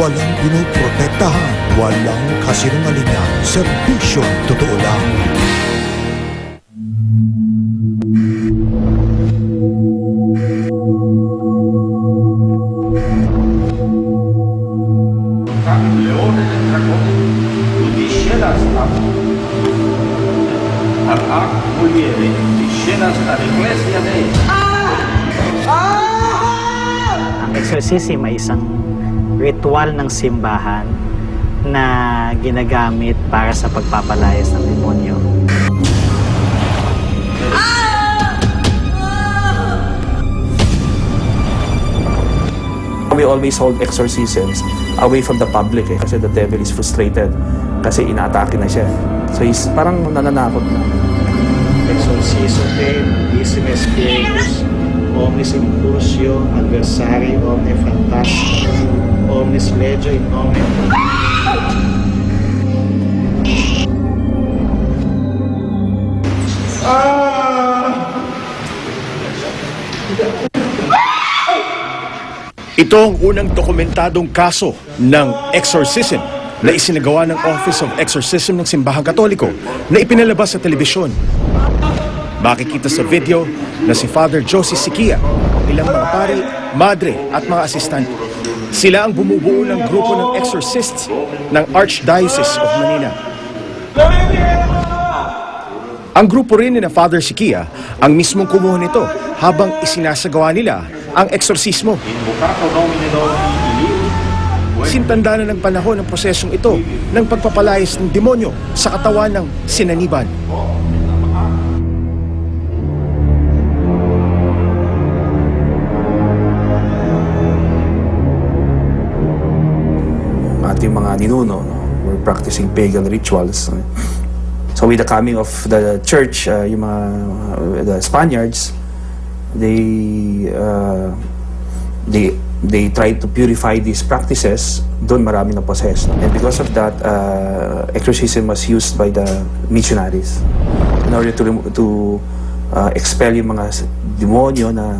Walang pinoprotektahan, walang kasinungalingan, serbisyong totoo lang. leones del dragón, tú dijeras a Hará muy bien, exorcism ay isang ritual ng simbahan na ginagamit para sa pagpapalayas ng demonyo. We always hold exorcisms away from the public eh, kasi the devil is frustrated kasi inaatake na siya. So he's parang nananakot na. Exorcism Dissime Spiritus, omnis impulsio, adversari, omne fantasma, omnis legio in nome Ito ang unang dokumentadong kaso ng exorcism na isinagawa ng Office of Exorcism ng Simbahang Katoliko na ipinalabas sa telebisyon. Makikita sa video na si Father Josie Sikia, ilang mga pari, madre at mga asistante. Sila ang bumubuo ng grupo ng exorcists ng Archdiocese of Manila. Ang grupo rin ni Father Sikia ang mismong kumuha nito habang isinasagawa nila ang eksorsismo. Sintanda na ng panahon ng prosesong ito ng pagpapalayas ng demonyo sa katawan ng sinaniban. Mga ninuno were practicing pagan rituals. So with the coming of the church, uh, yung mga uh, the Spaniards, they uh, they they tried to purify these practices. Doon marami na possessed. And because of that, uh, exorcism was used by the missionaries in order to to uh, expel yung mga demonyo na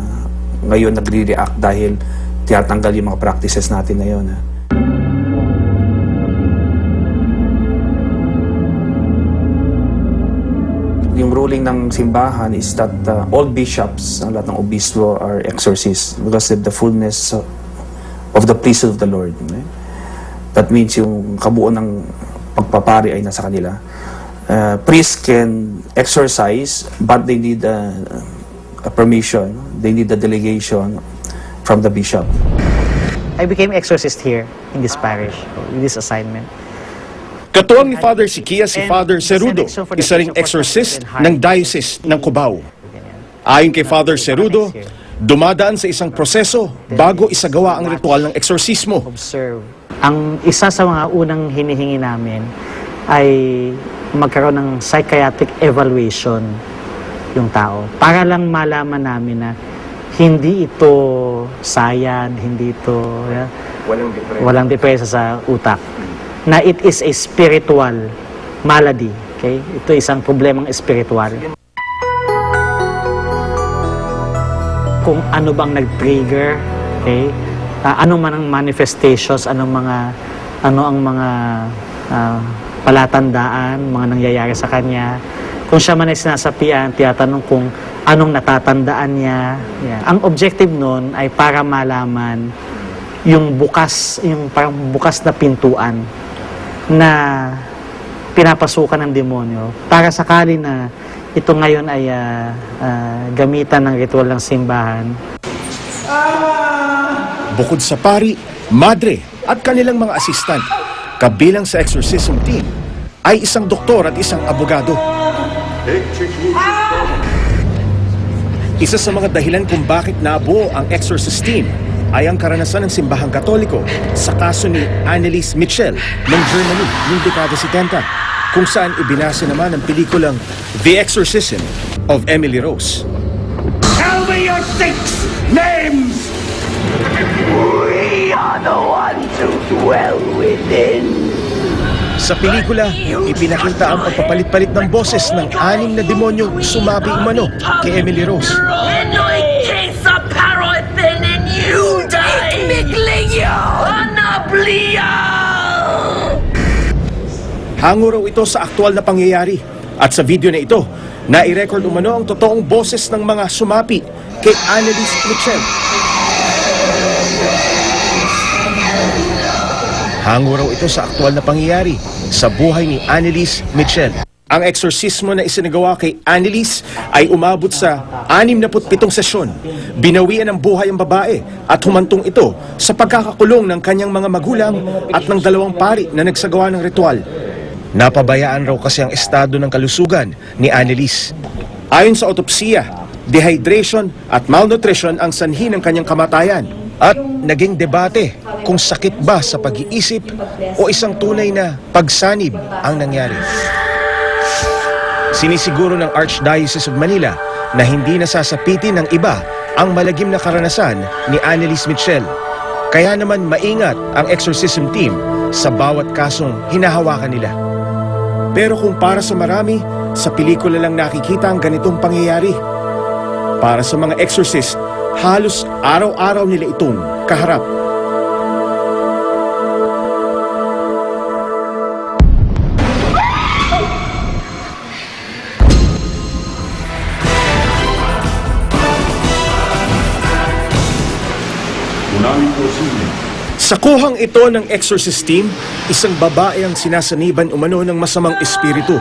ngayon nagre-react dahil tinatanggal yung mga practices natin na yun. ah. Ruling ng simbahan is that uh, all bishops, ang lahat ng obispo are exorcists because of the fullness of, the priesthood of the Lord. eh. That means yung kabuuan ng pagpapari ay nasa kanila. Uh, priests can exorcise but they need a, a permission, they need a delegation from the bishop. I became exorcist here in this parish, with this assignment. Katuwang ni Father Sikia si Father Cerudo, isa ring exorcist ng Diocese ng Cubao. Ayon kay Father Cerudo, dumadaan sa isang proseso bago isagawa ang ritual ng eksorsismo. observe. Ang isa sa mga unang hinihingi namin ay magkaroon ng psychiatric evaluation yung tao para lang malaman namin na hindi ito sayad, hindi ito yeah, walang depresya sa utak na it is a spiritual malady okay ito isang problemang spiritual kung ano bang nag-trigger, okay? Ah, ano man ang manifestations, anong mga ano ang mga ah, palatandaan, mga nangyayari sa kanya. Kung siya man ay sinasapian, tiyatanong kung anong natatandaan niya. Yan. Ang objective nun ay para malaman yung bukas, yung parang bukas na pintuan na pinapasukan ng demonyo para sakali na ito ngayon ay ah, ah, gamitan ng ritual ng simbahan Bukod sa pari, madre at kanilang mga assistant, kabilang sa exorcism team, ay isang doktor at isang abogado. Isa sa mga dahilan kung bakit nabuo ang exorcist team ay ang karanasan ng simbahang katoliko sa kaso ni Annelies Mitchell ng Germany noong dekada 70 kung saan ibinasa naman ang pelikulang The Exorcism of Emily Rose. Tell me your six names! Sa pelikula, ipinakita ang pagpapalit-palit ng boses ng anim na demonyo sumabi umano kay Emily Rose. Ana Blia! Hango raw ito sa aktual na pangyayari at sa video na ito, nai-record umano ang totoong boses ng mga sumapi kay Annalise Mitchell. Hango raw ito sa aktual na pangyayari sa buhay ni Annalise Mitchell. Ang eksorsismo na isinagawa kay Annalise ay umabot sa 67 sesyon. Binawian ng buhay ang babae at humantong ito sa pagkakakulong ng kanyang mga magulang at ng dalawang pari na nagsagawa ng ritual. Napabayaan raw kasi ang estado ng kalusugan ni Annalise. Ayon sa otopsiya, dehydration at malnutrition ang sanhi ng kanyang kamatayan. At naging debate kung sakit ba sa pag-iisip o isang tunay na pagsanib ang nangyari. Sinisiguro ng Archdiocese of Manila na hindi nasasapitin ng iba ang malagim na karanasan ni Annalise Mitchell. Kaya naman maingat ang exorcism team sa bawat kasong hinahawakan nila. Pero kung para sa marami, sa pelikula lang nakikita ang ganitong pangyayari. Para sa mga exorcist, halos araw-araw nila itong kaharap. Sa kuhang ito ng exorcist team, isang babae ang sinasaniban umano ng masamang espiritu.